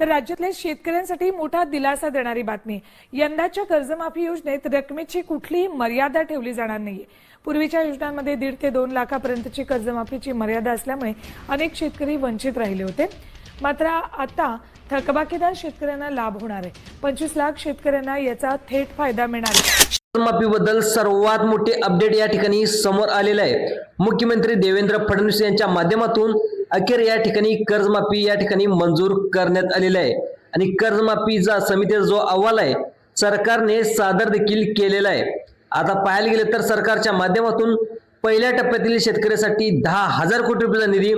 तर राज्यातल्या शेतकऱ्यांसाठी मोठा दिलासा देणारी बातमी. यंदाच्या कर्जमाफी योजनेत रकमेची कुठलीही मर्यादा ठेवली जाणार नाहीये. पूर्वीच्या योजनांमध्ये दीड ते दोन लाखापर्यंतची कर्जमाफीची मर्यादा असल्यामुळे अनेक शेतकरी वंचित राहिले होते. मात्र आता थकबाकीदार शेतकऱ्यांना लाभ होणार आहे. पंचवीस लाख शेतकऱ्यांना याचा थेट फायदा मिळणार आहे. कर्जमाफीबद्दल सर्वात मोठे अपडेट या ठिकाणी समोर आलेले आहे. मुख्यमंत्री देवेंद्र फडणवीस यांच्या माध्यमातून अखेर या ठिकाणी कर्जमाफी या ठिकाणी मंजूर करण्यात आलेली आहे. आणि कर्जमाफीचा समितीचा जो अहवाल आहे सरकारने सादर देखील केलेला आहे. आता पाहायला गेलं तर सरकारच्या माध्यमातून पहिल्या टप्प्यातील शेतकऱ्यासाठी दहा हजार कोटी रुपयाचा निधी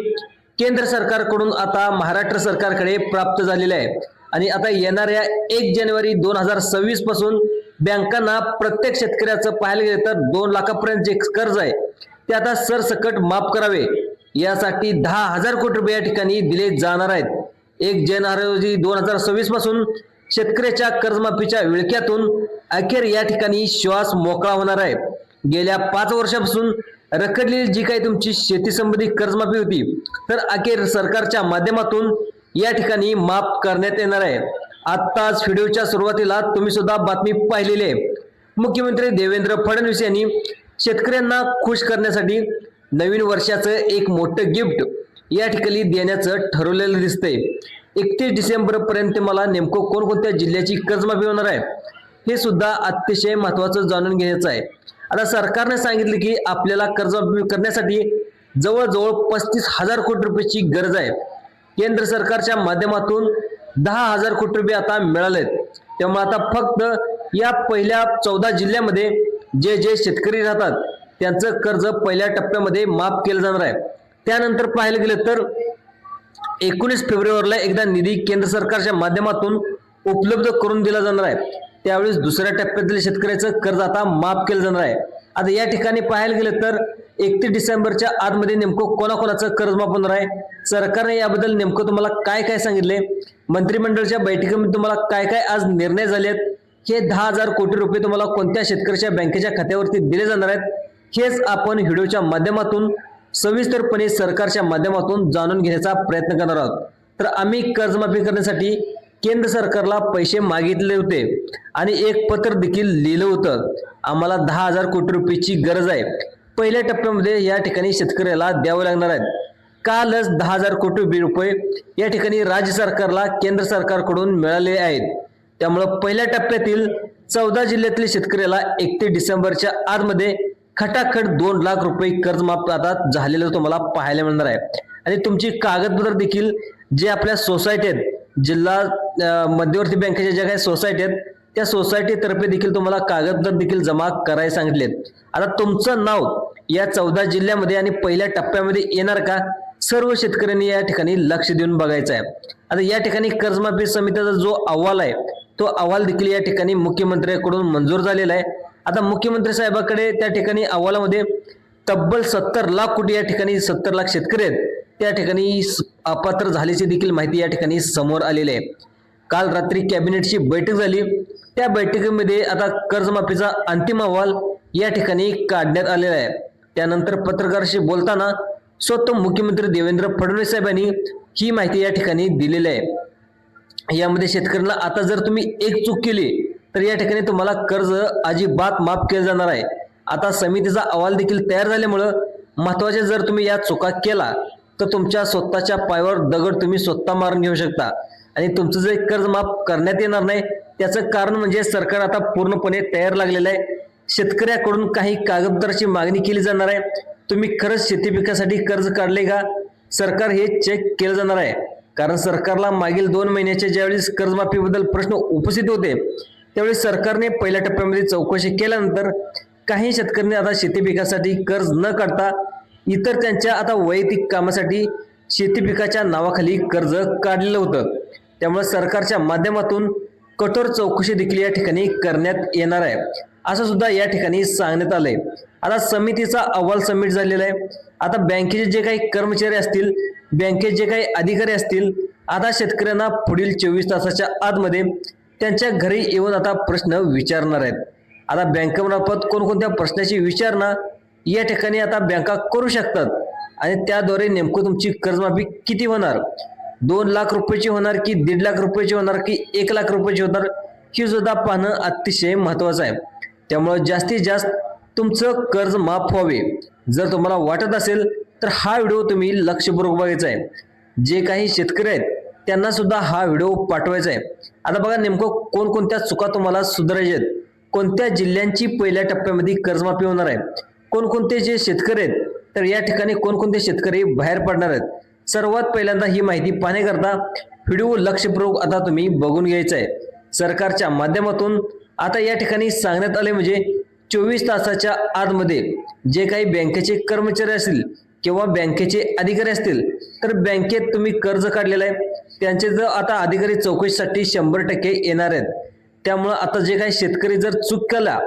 केंद्र सरकारकडून आता महाराष्ट्र सरकारकडे प्राप्त झालेला आहे. आणि आता येणाऱ्या एक जानेवारी दोन हजार सव्वीसपासून बँकांना प्रत्येक शेतकऱ्याचं पाहायला गेलं तर दोन लाखापर्यंत जे कर्ज आहे ते आता सरसकट माफ करावे. यासाठी दहा हजार कोटी रुपये या ठिकाणी दिले जाणार आहेत. एक जानेवारी रोजी दोन हजार सव्वीसपासून शेतकऱ्याच्या कर्जमाफीच्या विळख्यातून अखेर या ठिकाणी श्वास मोकळा होणार आहे. गेल्या पाच वर्षापासून रखडलेली जी काही तुमची शेती संबंधी कर्जमाफी होती तर अखेर सरकारच्या माध्यमातून या ठिकाणी माफ करण्यात येणार आहे. आत्ताच व्हिडिओच्या सुरुवातीला तुम्ही सुद्धा बातमी पाहिलेली आहे. मुख्यमंत्री देवेंद्र फडणवीस यांनी शेतकऱ्यांना खुश करण्यासाठी नवीन वर्षाचं एक मोठं गिफ्ट या ठिकाणी देण्याचं ठरवलेलं दिसतंय. एकतीस डिसेंबर पर्यंत मला नेमकं कोणकोणत्या जिल्ह्याची कर्जमाफी होणार आहे हे सुद्धा अतिशय महत्वाचं जाणून घ्यायचं आहे. आता सरकारने सांगितलं की आपल्याला कर्जमाफी करण्यासाठी जवळजवळ पस्तीस हजार कोटी रुपयाची गरज आहे. केंद्र सरकारच्या माध्यमातून दहा हजार कोटी रुपये आता मिळालेत. त्यामुळे आता फक्त या पहिल्या चौदा जिल्ह्यामध्ये जे जे शेतकरी राहतात त्यांचं कर्ज पहिल्या टप्प्यामध्ये माफ केलं जाणार आहे. त्यानंतर पाहायला गेलं तर एकोणीस फेब्रुवारीला एकदा निधी केंद्र सरकारच्या माध्यमातून उपलब्ध करून दिला जाणार आहे. त्यावेळेस दुसऱ्या टप्प्यातील शेतकऱ्याचं कर्ज आता माफ केलं जाणार आहे. आता या ठिकाणी पाहायला गेलं तर एकतीस डिसेंबरच्या आतमध्ये नेमकं कोणाकोणाचं कर्ज माफ होणार आहे? सरकारने याबद्दल नेमकं तुम्हाला काय काय सांगितले? मंत्रिमंडळाच्या बैठकीमध्ये तुम्हाला काय काय आज निर्णय झालेत? हे दहा हजार कोटी रुपये तुम्हाला कोणत्या शेतकऱ्याच्या बँकेच्या खात्यावरती दिले जाणार आहेत? हेच आपण व्हिडिओच्या माध्यमातून सविस्तरपणे सरकारच्या माध्यमातून जाणून घेण्याचा प्रयत्न करणार आहोत. तर आम्ही कर्जमाफी करण्यासाठी केंद्र सरकारला पैसे मागितले होते आणि एक पत्र देखील लिहिलं होतं. आम्हाला दहा हजार कोटी रुपयाची गरज आहे. पहिल्या टप्प्यामध्ये या ठिकाणी शेतकऱ्याला द्यावं लागणार आहेत कालच दहा हजार कोटी रुपये या ठिकाणी राज्य सरकारला केंद्र सरकारकडून मिळाले आहेत. त्यामुळं पहिल्या टप्प्यातील चौदा जिल्ह्यातील शेतकऱ्याला एकतीस डिसेंबरच्या आतमध्ये खटाखट दोन लाख रुपये कर्जमाफ आता झालेलं तुम्हाला पाहायला मिळणार आहे. आणि तुमची कागदपत्र देखील जे आपल्या सोसायटी आहेत जिल्हा मध्यवर्ती बँकेच्या ज्या काही सोसायटी आहेत त्या सोसायटीतर्फे देखील तुम्हाला कागदपत्र देखील जमा करायला सांगितलेत आता तुमचं नाव या चौदा जिल्ह्यामध्ये आणि पहिल्या टप्प्यामध्ये येणार का? सर्व शेतकऱ्यांनी या ठिकाणी लक्ष देऊन बघायचं आहे. आता या ठिकाणी कर्जमाफी समितीचा जो अहवाल आहे तो अहवाल देखील या ठिकाणी मुख्यमंत्र्यांकडून मंजूर झालेला आहे. आता मुख्यमंत्री साहेबाकडे त्या ठिकाणी अहवालामध्ये तब्बल सत्तर लाख कोटी या ठिकाणी सत्तर लाख शेतकरी आहेत. त्या ठिकाणी अपात्र झाल्याची देखील माहिती या ठिकाणी समोर आलेली आहे. काल रात्री कॅबिनेटची बैठक झाली. त्या बैठकीमध्ये आता कर्जमाफीचा अंतिम अहवाल या ठिकाणी काढण्यात आलेला आहे. त्यानंतर पत्रकाराशी बोलताना स्वतः मुख्यमंत्री देवेंद्र फडणवीस साहेबांनी ही माहिती या ठिकाणी दिलेली आहे. यामध्ये शेतकऱ्यांना आता जर तुम्ही एक चूक केली तर या ठिकाणी तुम्हाला कर्ज अजिबात माफ केलं जाणार आहे. आता समितीचा अहवाल देखील तयार झाल्यामुळं महत्त्वाचे जर तुम्ही या चुका केला तर तुमच्या स्वतःच्या पायावर दगड तुम्ही स्वतः मारून घेऊ शकता. आणि तुमचं जे कर्ज माफ करण्यात येणार नाही त्याचं कारण म्हणजे सरकार आता पूर्णपणे तयार लागलेलं आहे. शेतकऱ्याकडून काही कागदपत्राची मागणी केली जाणार आहे. तुम्ही खरंच शेती पिकासाठी कर्ज काढले का? सरकार हे चेक केलं जाणार आहे. कारण सरकारला मागील दोन महिन्याच्या ज्यावेळेस कर्जमाफीबद्दल प्रश्न उपस्थित होते त्यावेळी सरकारने पहिल्या टप्प्यामध्ये चौकशी केल्यानंतर काही शेतकऱ्यांनी आता शेती पिकासाठी कर्ज न काढता इतर त्यांच्या आता वैयक्तिक कामासाठी शेती पिकाच्या नावाखाली कर्ज काढलेलं होतं. त्यामुळे सरकारच्या माध्यमातून कठोर चौकशी देखील या ठिकाणी करण्यात येणार आहे. असं सुद्धा या ठिकाणी सांगण्यात आलंय. आता समितीचा अहवाल सबमिट झालेला आहे. आता बँकेचे जे काही कर्मचारी असतील बँकेचे जे काही अधिकारी असतील आता शेतकऱ्यांना पुढील चोवीस तासाच्या आतमध्ये त्यांच्या घरी येऊन आता प्रश्न विचारणार आहेत. आता बँकेमार्फत कोणकोणत्या प्रश्नाची विचारणा या ठिकाणी आता बँका करू शकतात? आणि त्याद्वारे नेमकं तुमची कर्जमाफी किती होणार? दोन लाख रुपयाची होणार की दीड लाख रुपयाची होणार की एक लाख रुपयाची होणार? ही सुद्धा पाहणं अतिशय महत्वाचं आहे. त्यामुळे जास्तीत जास्त तुमचं कर्ज माफ व्हावे. जर तुम्हाला वाटत असेल तर हा व्हिडिओ तुम्ही लक्षपूर्वक बघायचा आहे. जे काही शेतकरी आहेत त्यांना सुद्धा हा व्हिडिओ पाठवायचा आहे. आता बघा नेमकं कोणकोणत्या चुका तुम्हाला सुधारायच्या आहेत? कोणत्या जिल्ह्यांची पहिल्या टप्प्यामध्ये कर्जमाफी होणार आहे? कोणकोणते जे शेतकरी आहेत तर या ठिकाणी कोणकोणते शेतकरी बाहेर पडणार आहेत? सर्वात पहिल्यांदा ही माहिती पाहण्याकरता व्हिडिओ लक्षपूर्वक आता तुम्ही बघून घ्यायचा आहे. सरकारच्या माध्यमातून आता या ठिकाणी सांगण्यात आले म्हणजे चोवीस तासाच्या आतमध्ये जे काही बँकेचे कर्मचारी असतील किंवा बँकेचे अधिकारी असतील तर बँकेत तुम्ही कर्ज काढलेलं आहे. त्यांचे जर आता अधिकारी चौकशीसाठी शंभर टक्के येणार आहेत त्यामुळं आता जे काही शेतकरी जर चूक केला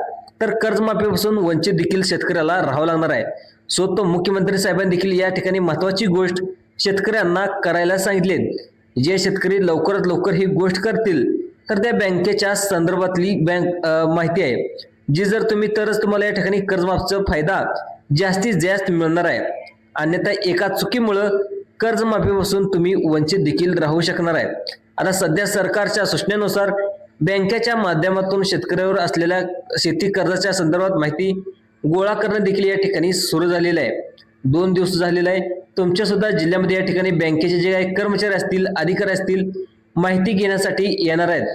तर कर्जमाफीपासून वंचित देखील शेतकऱ्याला राहावं लागणार आहे. स्वतः मुख्यमंत्री साहेबांनी देखील या ठिकाणी महत्वाची गोष्ट शेतकऱ्यांना करायला सांगितले. जे शेतकरी लवकरात लवकर ही गोष्ट करतील तर त्या बँकेच्या संदर्भातली बँक माहिती आहे. जी जर तुम्ही तरच तुम्हाला या ठिकाणी कर्जमाफीचा फायदा जास्तीत जास्त मिळणार आहे. अन्यथा एका चुकीमुळं कर्जमाफीपासून तुम्ही वंचित देखील राहू शकणार आहे. आता सध्या सरकारच्या सूचनेनुसार बँकेच्या माध्यमातून शेतकऱ्यावर असलेल्या शेती कर्जाच्या संदर्भात माहिती गोळा करणं देखील या ठिकाणी सुरू झालेलं आहे. दोन दिवस झालेलं आहे. तुमच्या सुद्धा जिल्ह्यामध्ये या ठिकाणी बँकेचे जे काही कर्मचारी असतील अधिकारी असतील माहिती घेण्यासाठी येणार आहेत.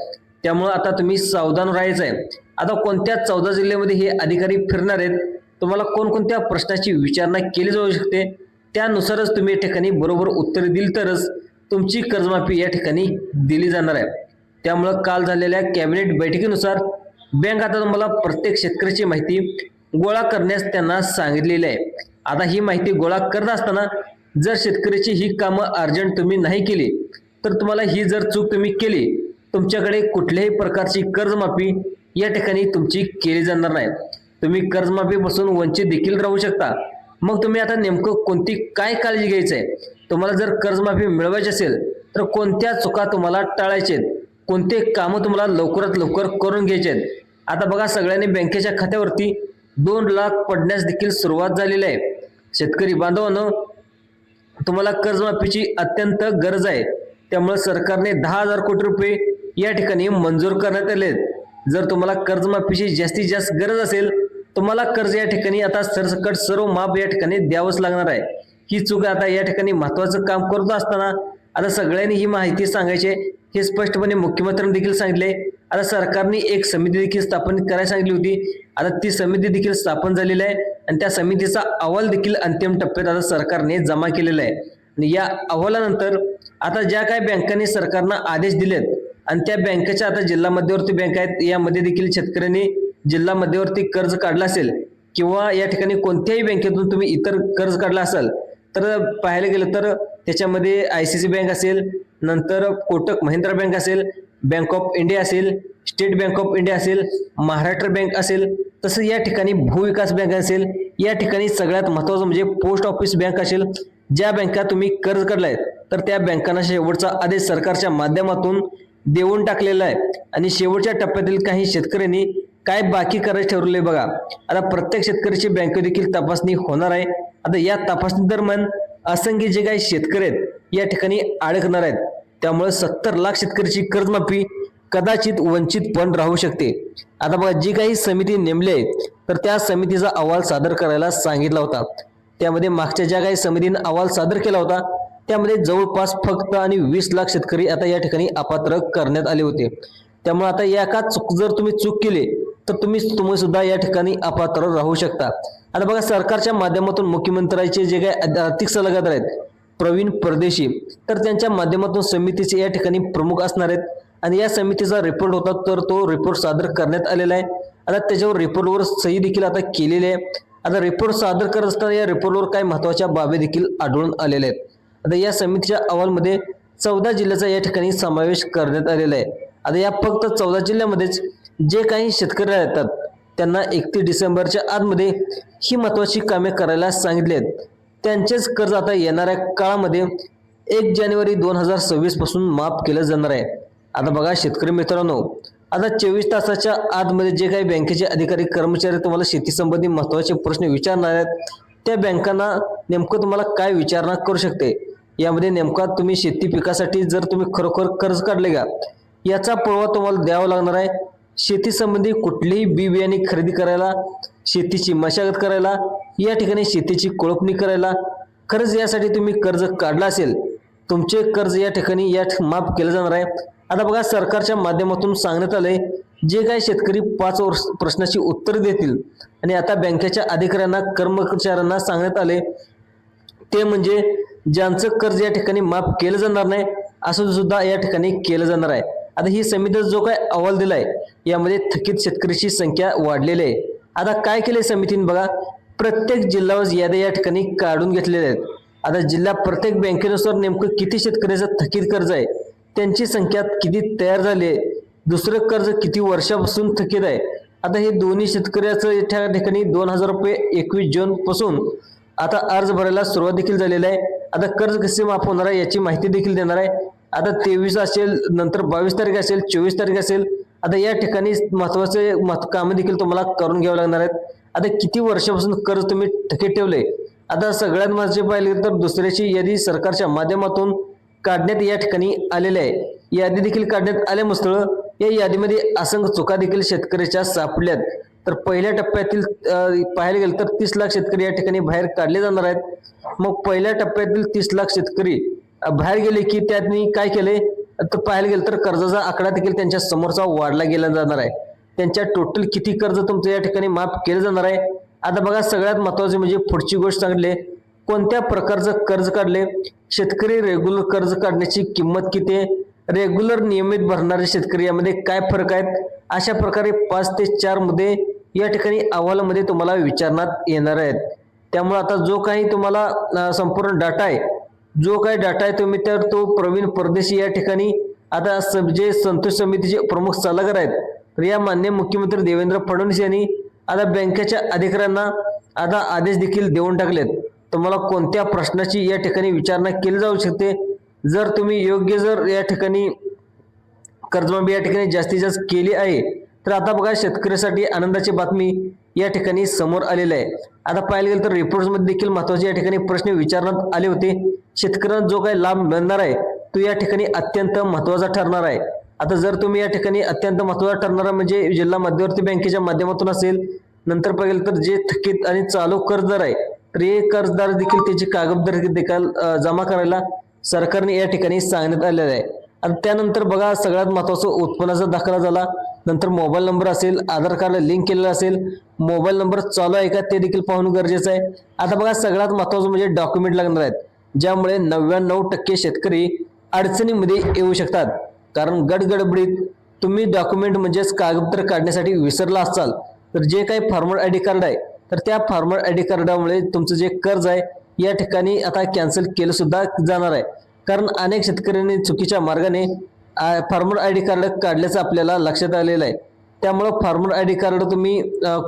त्यामुळं आता तुम्ही सावधान राहायचं आहे. आता कोणत्या चौदा जिल्ह्यामध्ये हे अधिकारी फिरणार आहेत? तुम्हाला कोणकोणत्या प्रश्नाची विचारणा केली जाऊ शकते? त्यानुसारच तुम्ही या ठिकाणी बरोबर उत्तर दिली तरच तुमची कर्जमाफी या ठिकाणी दिली जाणार आहे. त्यामुळं काल झालेल्या कॅबिनेट बैठकीनुसार बँक आता तुम्हाला प्रत्येक शेतकऱ्याची माहिती गोळा करण्यास त्यांना सांगितलेली आहे. आता ही माहिती गोळा करत असताना जर शेतकऱ्याची ही कामं अर्जंट तुम्ही नाही केली तर तुम्हाला ही जर चूक तुम्ही केली तुमच्याकडे कुठल्याही प्रकारची कर्जमाफी या ठिकाणी तुमची केली जाणार नाही. तुम्ही कर्जमाफीपासून वंचित देखील राहू शकता. मग तुम्ही आता नेमकं कोणती काय काळजी घ्यायची आहे? तुम्हाला जर कर्जमाफी मिळवायची असेल तर कोणत्या चुका तुम्हाला टाळायचे आहेत? कोणते कामं तुम्हाला लवकरात लवकर करून घ्यायचे आहेत? आता बघा सगळ्यांनी बँकेच्या खात्यावरती दोन लाख पडण्यास देखील सुरुवात झालेली आहे. शेतकरी बांधवांनो तुम्हाला कर्जमाफीची अत्यंत गरज आहे. त्यामुळे सरकारने दहा हजार कोटी रुपये या ठिकाणी मंजूर करण्यात आले आहेत. जर तुम्हाला कर्जमाफीची जास्तीत जास्त गरज असेल तुम्हाला कर्ज या ठिकाणी आता सरसकट सर्व माप या ठिकाणी द्यावंच लागणार आहे. ही चूक आता या ठिकाणी महत्वाचं काम करत असताना आता सगळ्यांनी ही माहिती सांगायची. हे स्पष्टपणे मुख्यमंत्र्यांनी देखील सांगितले. आता सरकारने एक समिती देखील स्थापन करायला सांगितली होती. आता ती समिती देखील स्थापन झालेली आहे आणि त्या समितीचा अहवाल देखील अंतिम टप्प्यात आता सरकारने जमा केलेला आहे. आणि या अहवालानंतर आता ज्या काही बँकांनी सरकारनं आदेश दिलेत आणि त्या बँकेच्या आता जिल्हा मध्यवर्ती बँक आहेत यामध्ये देखील शेतकऱ्यांनी जिल्हा मध्यवर्ती कर्ज काढला असेल किंवा या ठिकाणी कोणत्याही बँकेतून तुम्ही इतर कर्ज काढला असाल तर पाहायला गेलं तर त्याच्यामध्ये आय सी सी बँक असेल नंतर कोटक महिंद्रा बँक असेल बँक ऑफ इंडिया असेल स्टेट बँक ऑफ इंडिया असेल महाराष्ट्र बँक असेल तसं या ठिकाणी भूविकास बँक असेल या ठिकाणी सगळ्यात महत्त्वाचं म्हणजे पोस्ट ऑफिस बँक असेल ज्या बँका तुम्ही कर्ज काढलाय तर त्या बँकांना शेवटचा आदेश सरकारच्या माध्यमातून देऊन टाकलेला आहे. आणि शेवटच्या टप्प्यातील काही शेतकऱ्यांनी काय बाकी करायचं ठरवले बघा. आता प्रत्येक शेतकऱ्याची बँक देखील तपासणी होणार आहे. आता या तपासणी दरम्यान असंख्य जे काही शेतकरी आहेत या ठिकाणी अडकणार आहेत. त्यामुळे सत्तर लाख शेतकऱ्याची कर्जमाफी कदाचित वंचित पण राहू शकते. आता बघा जी काही समिती नेमली आहे तर त्या समितीचा अहवाल सादर करायला सांगितला होता. त्यामध्ये मागच्या ज्या काही समितीने अहवाल सादर केला होता त्यामध्ये जवळपास फक्त आणि वीस लाख शेतकरी आता या ठिकाणी अपात्र करण्यात आले होते. त्यामुळे आता या का चूक जर तुम्ही चूक केली तर तुम्ही तुम्ही सुद्धा या ठिकाणी अपात्र राहू शकता. आता बघा सरकारच्या माध्यमातून मुख्यमंत्र्यांचे जे काही आर्थिक सल्लागार आहेत प्रवीण परदेशी तर त्यांच्या माध्यमातून समितीचे या ठिकाणी प्रमुख असणार आहेत. आणि या समितीचा रिपोर्ट होता तर तो रिपोर्ट सादर करण्यात आलेला आहे. आता त्याच्यावर रिपोर्टवर सही देखील आता केलेली आहे. आता रिपोर्ट सादर करत असताना या रिपोर्टवर काही महत्त्वाच्या बाबी देखील आढळून आलेल्या आहेत. आता या समितीच्या अहवालमध्ये चौदा जिल्ह्याचा या ठिकाणी समावेश करण्यात आलेला आहे. आता या फक्त चौदा जिल्ह्यामध्येच जे काही शेतकरी राहतात त्यांना एकतीस डिसेंबरच्या आतमध्ये ही महत्वाची कामे करायला सांगितली आहेत. त्यांचेच कर्ज आता येणाऱ्या काळामध्ये एक जानेवारी दोन हजार सव्वीसपासून माफ केलं जाणार आहे. आता बघा शेतकरी मित्रांनो आता चोवीस तासाच्या आतमध्ये जे काही बँकेचे अधिकारी कर्मचारी तुम्हाला शेतीसंबंधी महत्त्वाचे प्रश्न विचारणार आहेत त्या बँकांना नेमकं तुम्हाला काय विचारणा करू शकते? यामध्ये नेमका तुम्ही शेती पिकासाठी जर तुम्ही खरोखर कर्ज काढले का? याचा पुरावा तुम्हाला द्यावा लागणार आहे. शेतीसंबंधी कुठलेही कुठलीही बी बियाणे खरेदी करायला शेतीची मशागत करायला या ठिकाणी शेतीची कोळपणी करायला कर्ज यासाठी तुम्ही कर्ज काढला असेल तुमचे कर्ज या ठिकाणी या ठ- माफ केलं जाणार आहे. आता बघा सरकारच्या माध्यमातून सांगण्यात आलंय जे काही शेतकरी पाच वर्ष प्रश्नाची उत्तर देतील आणि आता बँकेच्या अधिकाऱ्यांना कर्मचाऱ्यांना सांगण्यात आले ते म्हणजे ज्यांचं कर्ज या ठिकाणी माफ केलं जाणार नाही असं सुद्धा या ठिकाणी केलं जाणार आहे. आता ही समितीचा जो काय अहवाल दिलाय यामध्ये थकीत शेतकऱ्याची संख्या वाढलेली आहे. आता काय केले समितीने बघा? प्रत्येक जिल्ह्यावर याद्या या ठिकाणी काढून घेतलेल्या आहेत. आता जिल्हा प्रत्येक बँकेनुसार नेमकं किती शेतकऱ्याचं थकीत कर्ज आहे? त्यांची संख्या किती तयार झाली आहे? दुसरं कर्ज किती वर्षापासून थकीत आहे? आता हे दोन्ही शेतकऱ्याचं त्या ठिकाणी दोन हजार रुपये एकवीस जून पासून आता अर्ज भरायला सुरुवात देखील झालेली आहे. आता कर्ज कसे माफ होणार आहे याची माहिती देखील देणार आहे. आता तेवीस असेल नंतर बावीस तारीख असेल चोवीस तारीख असेल आता या ठिकाणी महत्त्वाचे महत्त्व कामं देखील तुम्हाला करून घ्यावं लागणार आहेत. आता किती वर्षापासून कर्ज तुम्ही थकीत ठेवले आता सगळ्यात महत्त्वाचे पाहिले तर दुसऱ्याची यादी सरकारच्या माध्यमातून काढण्यात या ठिकाणी आलेले आहे. यादी देखील काढण्यात आल्यामुळे या यादीमध्ये असंख्य चुका देखील शेतकऱ्याच्या सापडल्यात तर पहिल्या टप्प्यातील पाहायला गेलं तर तीस लाख शेतकरी या ठिकाणी बाहेर काढले जाणार आहेत. मग पहिल्या टप्प्यातील तीस लाख शेतकरी बाहेर गेले की त्यांनी काय केले तर पाहायला गेलं तर कर्जाचा आकडा देखील त्यांच्या समोरचा वाढला गेला जाणार आहे. त्यांच्या टोटल किती कर्ज तुमचं या ठिकाणी माफ केलं जाणार आहे? आता बघा सगळ्यात महत्त्वाचे म्हणजे पुढची गोष्ट सांगितले कोणत्या प्रकारचं कर्ज काढले? शेतकरी रेग्युलर कर्ज काढण्याची किंमत किती आहे? रेग्युलर नियमित भरणारे शेतकरी यामध्ये काय फरक आहेत? अशा प्रकारे पाच ते चारमध्ये या ठिकाणी अहवालामध्ये तुम्हाला विचारण्यात येणार आहेत. त्यामुळे आता जो काही तुम्हाला संपूर्ण डाटा आहे जो काही डाटा आहे तुम्ही तर तो प्रवीण परदेशी या ठिकाणी आता जे संतोष समितीचे प्रमुख सल्लागार आहेत तर या मान्य मुख्यमंत्री देवेंद्र फडणवीस यांनी आता बँकेच्या अधिकाऱ्यांना आता आदेश देखील देऊन टाकलेत. तुम्हाला कोणत्या प्रश्नाची या ठिकाणी विचारणा केली जाऊ शकते? जर तुम्ही योग्य जर या ठिकाणी कर्जमाफी या ठिकाणी जास्तीत जास्त केली आहे तर आता बघा शेतकऱ्यासाठी आनंदाची बातमी. या ठिकाणी समोर आलेलं आहे. आता पाहायला गेलं तर रिपोर्ट्समध्ये देखील महत्त्वाचे या ठिकाणी प्रश्न विचारण्यात आले होते. शेतकऱ्यांना जो काही लाभ मिळणार आहे तो या ठिकाणी अत्यंत महत्त्वाचा ठरणार आहे. आता जर तुम्ही या ठिकाणी अत्यंत महत्त्वाचा ठरणारा म्हणजे जिल्हा मध्यवर्ती बँकेच्या माध्यमातून असेल नंतर पाहिलं तर जे थकीत आणि चालू कर्जदार आहे तर हे कर्जदार देखील त्याची कागदपत्रे देखील जमा करायला सरकारने या ठिकाणी सांगण्यात आलेलं आहे. आणि त्यानंतर बघा सगळ्यात महत्वाचं उत्पन्नाचा दाखला झाला. नंतर मोबाईल नंबर असेल आधार कार्ड लिंक केलेलं असेल मोबाईल नंबर चालू आहे का ते देखील पाहणं गरजेचं आहे. आता बघा सगळ्यात महत्वाचं म्हणजे डॉक्युमेंट लागणार आहेत ज्यामुळे नव्याण्णव टक्के शेतकरी अडचणीमध्ये येऊ शकतात. कारण गडगडबडीत तुम्ही डॉक्युमेंट म्हणजेच कागदपत्र काढण्यासाठी विसरला असाल तर जे काही फॉर्मर आय डी कार्ड आहे तर त्या फॉर्मर आय डी कार्डामुळे तुमचं जे कर्ज आहे या ठिकाणी आता कॅन्सल केलं सुद्धा जाणार आहे. कारण अनेक शेतकऱ्यांनी चुकीच्या मार्गाने फार्मर आय डी कार्ड काढल्याचं आपल्याला लक्षात आलेलं आहे. त्यामुळं फार्मर आय डी कार्ड तुम्ही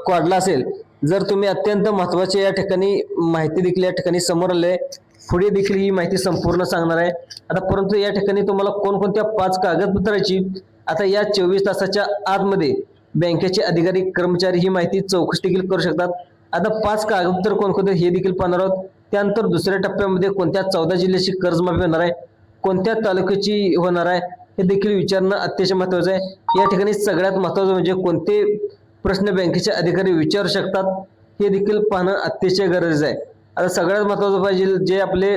काढला असेल जर तुम्ही अत्यंत महत्त्वाची या ठिकाणी माहिती देखील या ठिकाणी समोर आले आहे. पुढे देखील ही माहिती संपूर्ण सांगणार आहे. आता परंतु या ठिकाणी तुम्हाला कोणकोणत्या पाच कागदपत्राची आता या चोवीस तासाच्या आतमध्ये बँकेचे अधिकारी कर्मचारी ही माहिती चौकशी देखील करू शकतात. आता पाच कागदपत्र कोणकोणते हे देखील पाहणार आहोत. त्यानंतर दुसऱ्या टप्प्यामध्ये कोणत्या चौदा जिल्ह्याची कर्जमाफी होणार आहे कोणत्या तालुक्याची होणार आहे हे देखील विचारणं अतिशय महत्वाचं आहे. या ठिकाणी सगळ्यात महत्वाचं म्हणजे कोणते प्रश्न बँकेचे अधिकारी विचारू शकतात हे देखील पाहणं अतिशय गरजेचं आहे. आता सगळ्यात महत्वाचं पाहिजे जे आपले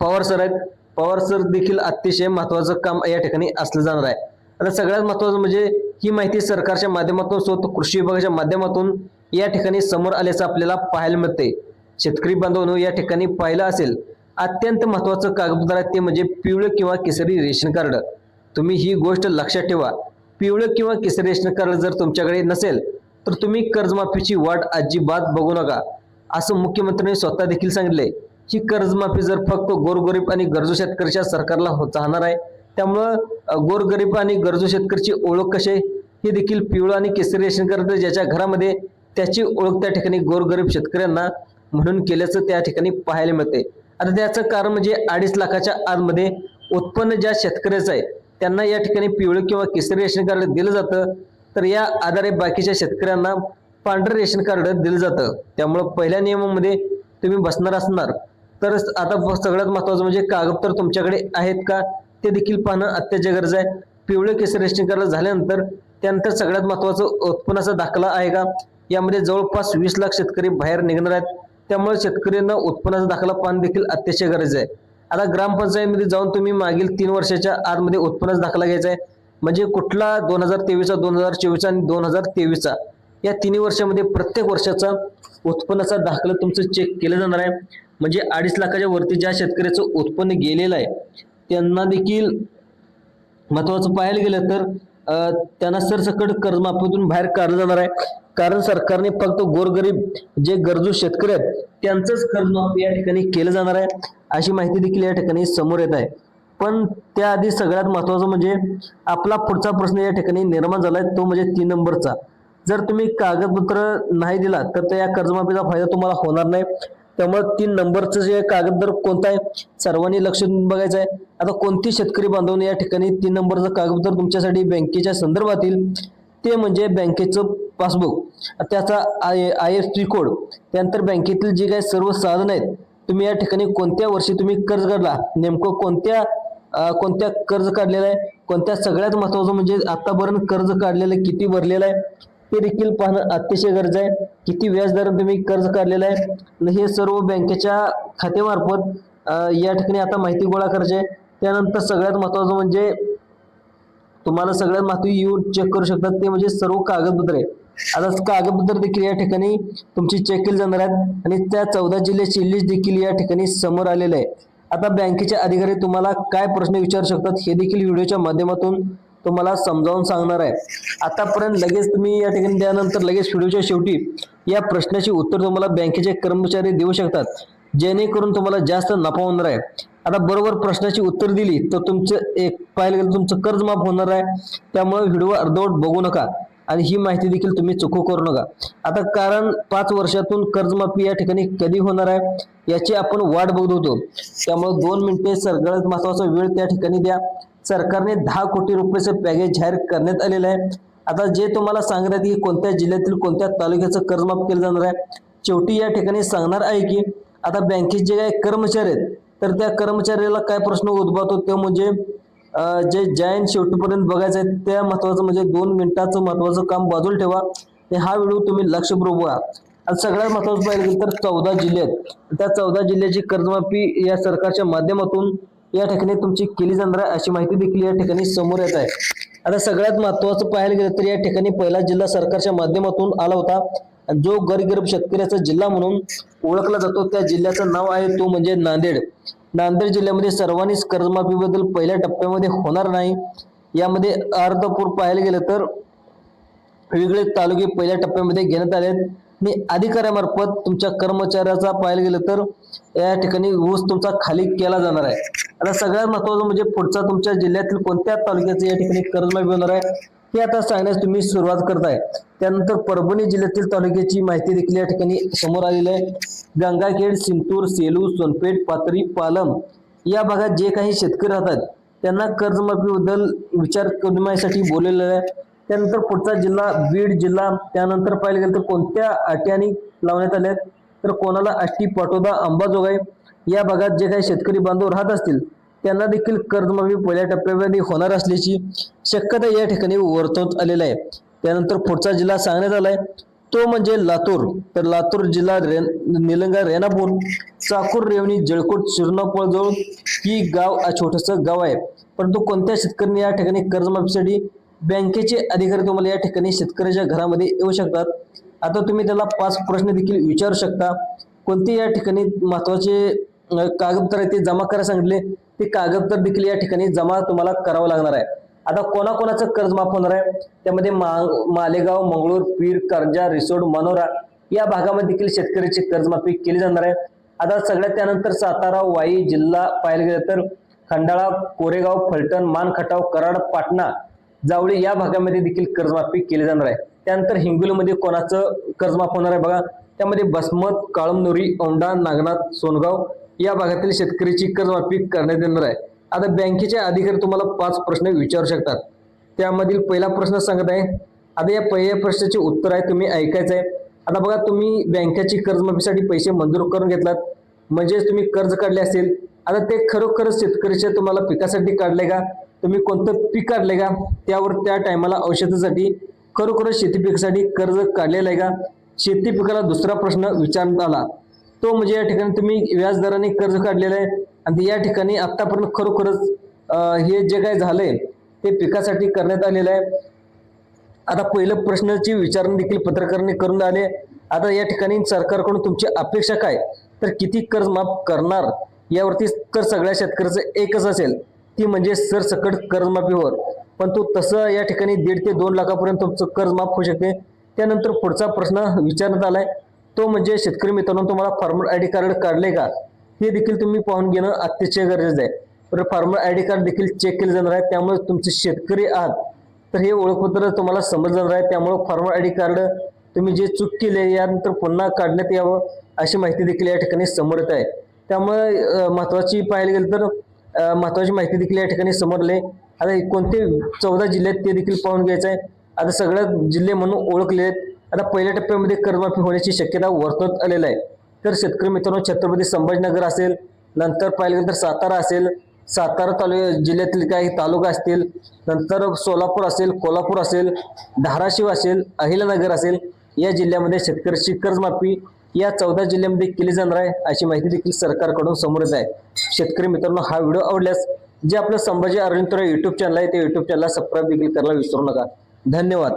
पवार सर आहेत पवार सर देखील अतिशय महत्वाचं काम या ठिकाणी असलं जाणार आहे. आता सगळ्यात महत्वाचं म्हणजे ही माहिती सरकारच्या माध्यमातून स्वतः कृषी विभागाच्या माध्यमातून या ठिकाणी समोर आल्याचं आपल्याला पाहायला मिळते शेतकरी बांधवांनो या ठिकाणी पाहिलं असेल अत्यंत महत्वाचं कागदपत्र आहे ते म्हणजे पिवळं किंवा केसरी रेशन कार्ड. तुम्ही ही गोष्ट लक्षात ठेवा. पिवळं किंवा केसरी रेशन कार्ड जर तुमच्याकडे नसेल तर तुम्ही कर्जमाफीची वाट अजिबात बघू नका. असं मुख्यमंत्र्यांनी स्वतः देखील सांगितले ही कर्जमाफी जर फक्त गोरगरीब आणि गरजू शेतकऱ्याच्या सरकारला होत चाहणार आहे त्यामुळं गोरगरीब आणि गरजू शेतकऱ्याची ओळख कशी आहे? हे देखील पिवळं आणि केसरी रेशन कार्ड ज्याच्या घरामध्ये त्याची ओळख त्या ठिकाणी गोरगरीब शेतकऱ्यांना म्हणून केल्याचं त्या ठिकाणी पाहायला मिळते आता त्याचं कारण म्हणजे अडीच लाखाच्या आतमध्ये उत्पन्न ज्या शेतकऱ्याचं आहे त्यांना या ठिकाणी पिवळं किंवा केसरी रेशन कार्ड दिलं जातं. तर या आधारे बाकीच्या शेतकऱ्यांना पांढरं रेशन कार्ड दिलं जातं. त्यामुळं पहिल्या नियमामध्ये तुम्ही बसणार असणार. तर आता सगळ्यात महत्वाचं म्हणजे कागदपत्र तुमच्याकडे आहेत का? ते देखील पाहणं अत्याची गरज आहे. पिवळे केसर रेशन कार्ड झाल्यानंतर त्यानंतर सगळ्यात महत्वाचं उत्पन्नाचा दाखला आहे का? यामध्ये जवळपास वीस लाख शेतकरी बाहेर निघणार आहेत. त्यामुळे शेतकऱ्यांना उत्पन्नाचा दाखला पाहणं देखील अतिशय गरज आहे. आता ग्रामपंचायतीमध्ये जाऊन तुम्ही मागील तीन वर्षाच्या आतमध्ये उत्पन्नाचा दाखला घ्यायचा आहे. म्हणजे कुठला दोन हजार तेवीसचा दोन हजार चोवीसचा आणि दोन हजार तेवीसचा या तिन्ही वर्षामध्ये प्रत्येक वर्षाचा उत्पन्नाचा दाखला तुमचं चेक केलं जाणार आहे. म्हणजे अडीच लाखाच्या वरती ज्या शेतकऱ्याचं उत्पन्न गेलेलं आहे त्यांना देखील महत्वाचं पाहायला गेलं तर त्यांना सरसकट कर्जमाफीतून बाहेर काढलं जाणार आहे. कारण सरकारने फक्त गोरगरीब जे गरजू शेतकरी आहेत त्यांचंच कर्जमाफी या ठिकाणी केलं जाणार आहे अशी माहिती देखील या ठिकाणी समोर येत आहे. पण त्याआधी सगळ्यात महत्वाचं म्हणजे आपला पुढचा प्रश्न या ठिकाणी निर्माण झालाय तो म्हणजे तीन नंबरचा. जर तुम्ही कागदपत्र नाही दिला तर त्या कर्जमाफीचा फायदा तुम्हाला होणार नाही. त्यामुळे तीन नंबरचं जे कागदपत्र कोणतं आहे सर्वांनी लक्ष देऊन बघायचं आहे. आता कोणती शेतकरी बांधवने या ठिकाणी तीन नंबरचं कागदपत्र तुमच्यासाठी बँकेच्या संदर्भातील ते म्हणजे बँकेचं पासबुक. त्याचा I I F C code. त्यानंतर बँकेतील जे काही सर्व साधन आहेत तुम्ही या ठिकाणी कोणत्या वर्षी तुम्ही कर्ज काढला? नेमकं कोणत्या कोणत्या कर्ज काढलेलं आहे? कोणत्या सगळ्यात महत्वाचं म्हणजे आतापर्यंत कर्ज काढलेलं आहे, किती भरलेलं आहे? ते देखील पाहणं अतिशय गरज आहे. किती व्याजदराने तुम्ही कर्ज काढलेलं आहे. आणि हे सर्व बँकेच्या खात्यामार्फत या ठिकाणी आता माहिती गोळा करायची आहे. त्यानंतर सगळ्यात महत्त्वाचं म्हणजे तुम्हाला सगळ्यात माहिती येऊन चेक करू शकतात. ते म्हणजे सर्व कागदपत्रे आता कागदपत्र देखील या ठिकाणी तुमची चेक केली जाणार आहेत. आणि त्या चौदा जिल्ह्याची लिस्ट देखील या ठिकाणी समोर आलेलं आहे. आता बँकेचे अधिकारी तुम्हाला काय प्रश्न विचारू शकतात हे देखील व्हिडिओच्या माध्यमातून तुम्हाला समजावून सांगणार आहे. आतापर्यंत लगेच तुम्ही या ठिकाणी त्यानंतर लगेच व्हिडिओच्या शेवटी या प्रश्नाची उत्तर तुम्हाला बँकेचे कर्मचारी देऊ शकतात. जेणेकरून तुम्हाला जास्त नफा होणार आहे. आता बरोबर प्रश्नाची उत्तर दिली तर तुमचं एक पाहायला गेलं तुमचं कर्ज माफ होणार आहे. त्यामुळे व्हिडिओ अर्धवट बघू नका आणि ही माहिती देखील तुम्ही चुकू करू नका. आता कारण पाच वर्षातून कर्जमाफी या ठिकाणी कधी होणार आहे याची आपण वाट बघत होतो. त्यामुळे दोन मिनिटे सगळ्यात महत्त्वाचा वेळ त्या ठिकाणी द्या. सरकारने दहा कोटी रुपयाचं पॅकेज जाहीर करण्यात आलेलं आहे. आता जे तुम्हाला सांगण्यात की कोणत्या जिल्ह्यातील कोणत्या तालुक्याचं कर्जमाफ केलं जाणार आहे शेवटी या ठिकाणी सांगणार आहे की आता बँकेत जे काही कर्मचारी आहेत तर त्या कर्मचाऱ्याला काय प्रश्न उद्भवतो? ते म्हणजे जे जैन शेवटीपर्यंत बघायचं आहे त्या महत्वाचं म्हणजे दोन मिनिटाचं महत्वाचं काम बाजूला ठेवा. हा व्हिडिओ तुम्ही लक्षपूर्वक बघा. आणि सगळ्यात महत्वाचं पाहिलं तर चौदा जिल्हे आहेत. त्या चौदा जिल्ह्याची कर्जमाफी या सरकारच्या माध्यमातून या ठिकाणी तुमची केली जाणार आहे अशी माहिती देखील या ठिकाणी समोर येत आहे. आता सगळ्यात महत्वाचं पाहायला गेलं तर या ठिकाणी पहिला जिल्हा सरकारच्या माध्यमातून आला होता. आणि जो गरगरीब शेतकऱ्याचा जिल्हा म्हणून ओळखला जातो. त्या जिल्ह्याचं नाव आहे तो म्हणजे नांदेड. नांदेड जिल्ह्यामध्ये सर्वांनीच कर्जमाफीबद्दल पहिल्या टप्प्यामध्ये होणार नाही. यामध्ये अर्धपूर पाहायला गेलं तर वेगवेगळे तालुके पहिल्या टप्प्यामध्ये घेण्यात आले आहेत आणि अधिकाऱ्यामार्फत तुमच्या कर्मचाऱ्याचा पाहायला गेलं तर या ठिकाणी ऊस तुमचा खाली केला जाणार आहे. आता सगळ्यात महत्वाचं म्हणजे पुढचा तुमच्या जिल्ह्यातील कोणत्या तालुक्याचं या ठिकाणी कर्जमाफी होणार आहे हे आता सांगण्यास तुम्ही सुरुवात करताय. त्यानंतर परभणी जिल्ह्यातील तालुक्याची माहिती देखील या ठिकाणी समोर आलेली आहे. गंगाखेड सिंतूर सेलू सोनपेठ पाथरी पालम या भागात जे काही शेतकरी राहतात त्यांना कर्जमाफीबद्दल विचार करण्यासाठी बोललेलं आहे. त्यानंतर पुढचा जिल्हा बीड जिल्हा त्यानंतर पाहिलं गेलं तर कोणत्या अटी आणि लावण्यात आल्या आहेत? तर कोणाला आष्टी पाटोदा अंबाजोगाई या भागात जे काही शेतकरी बांधव राहत असतील त्यांना देखील कर्जमाफी पहिल्या टप्प्यामध्ये होणार असल्याची शक्यता या ठिकाणी वर्तवत आलेला आहे. त्यानंतर पुढचा जिल्हा सांगण्यात आलाय तो म्हणजे लातूर. तर लातूर जिल्हा रेन निलंगा रेणापूर चाकूर रेवणी जळकोट शिरणापळजवळ ही गाव छोटंसं गाव आहे. परंतु कोणत्या शेतकऱ्यांनी या ठिकाणी कर्जमाफीसाठी बँकेचे अधिकारी तुम्हाला या ठिकाणी शेतकऱ्याच्या घरामध्ये येऊ शकतात. आता तुम्ही त्याला पाच प्रश्न देखील विचारू शकता. कोणते या ठिकाणी महत्त्वाचे कागदपत्र आहे ते जमा करायला सांगितले ते कागदपत्र देखील या ठिकाणी जमा तुम्हाला करावं लागणार आहे. आता कोणाकोणाचं कर्ज माफ होणार आहे? त्यामध्ये मा मालेगाव मंगळूर पीर कर्जा रिसोड मनोरा या भागामध्ये देखील शेतकऱ्याची कर्जमाफी केली जाणार आहे. आता सगळ्यात त्यानंतर सातारा वाई जिल्हा पाहायला गेलं तर खंडाळा कोरेगाव फलटण मानखटाव कराड पाटणा जावळी या भागामध्ये देखील कर्जमाफी केली जाणार आहे. त्यानंतर हिंगोलीमध्ये कोणाचं कर्जमाफ होणार आहे बघा. त्यामध्ये बसमत काळमनुरी औंढा नागनाथ सोनगाव या भागातील शेतकऱ्याची कर्जमाफी करण्यात येणार आहे. आता बँकेचे अधिकारी तुम्हाला पाच प्रश्न विचारू शकतात. त्यामधील पहिला प्रश्न सांगत आहे. आता या पहिल्या प्रश्नाचे उत्तर आहे तुम्ही ऐकायचं आहे. आता बघा तुम्ही बँकेची कर्जमाफीसाठी पैसे मंजूर करून घेतलात. म्हणजेच तुम्ही कर्ज काढले असेल. आता ते खरोखरच शेतकऱ्याच्या तुम्हाला पिकासाठी काढले का? तुम्ही कोणतं पीक काढले का? त्यावर त्या टायमाला औषधासाठी खरोखरच शेती पिकासाठी कर्ज काढलेलं आहे का? शेती पिकाला दुसरा प्रश्न विचारण्यात आला. तो म्हणजे या ठिकाणी तुम्ही व्याजदराने कर्ज काढलेलं आहे आणि या ठिकाणी आत्तापर्यंत खरोखरच हे जे काय झालंय ते पिकासाठी करण्यात आलेलं आहे. आता पहिलं प्रश्नाची विचारणा देखील पत्रकारांनी करून आले. आता या ठिकाणी सरकारकडून तुमची अपेक्षा काय? तर किती कर्ज माफ करणार? यावरती तर सगळ्या शेतकऱ्याचं एकच असेल ती म्हणजे सरसकट कर्जमाफीवर पण तो तसं या ठिकाणी दीड ते दोन लाखापर्यंत तुमचं कर्ज माफ होऊ शकते. त्यानंतर पुढचा प्रश्न विचारण्यात आलाय तो म्हणजे शेतकरी मित्रांनो तुम्हाला फार्मर आय डी कार्ड काढले का? हे देखील तुम्ही पाहून घेणं अतिशय गरजेचं आहे. तर फार्मर आय डी कार्ड देखील चेक केले जाणार आहे त्यामुळे तुमचे शेतकरी आहात. तर हे ओळखपत्र तुम्हाला समजणार आहे त्यामुळे फार्मर आय डी कार्ड तुम्ही जे चूक केले यानंतर पुन्हा काढण्यात यावं अशी माहिती देखील या ठिकाणी समोर येत आहे. त्यामुळे महत्त्वाची महत्वाची पाहायला गेलं तर महत्त्वाची महत्वाची माहिती देखील या ठिकाणी समोरले आता हे कोणते चौदा जिल्हे आहेत ते देखील पाहून घ्यायचं आहे. आता सगळ्या जिल्हे म्हणून ओळखले आहेत. आता पहिल्या टप्प्यामध्ये कर्जमाफी होण्याची शक्यता वर्तवत आलेलं आहे. तर शेतकरी मित्रांनो छत्रपती संभाजीनगर असेल नंतर पाहिलं गेलं तर सातारा असेल सातारा तालु जिल्ह्यातील काही तालुका असतील नंतर सोलापूर असेल कोल्हापूर असेल धाराशिव असेल अहिलानगर असेल या जिल्ह्यामध्ये शेतकऱ्याची कर्जमाफी या चौदा जिल्ह्यामध्ये केली जाणार आहे अशी माहिती देखील सरकारकडून समोर येत आहे. शेतकरी मित्रांनो हा व्हिडिओ आवडल्यास जे आपलं संभाजी अरविंद युट्यूब चॅनल आहे ते युट्यूब चॅनलला सबस्क्राईब देखील करायला विसरू नका. धन्यवाद.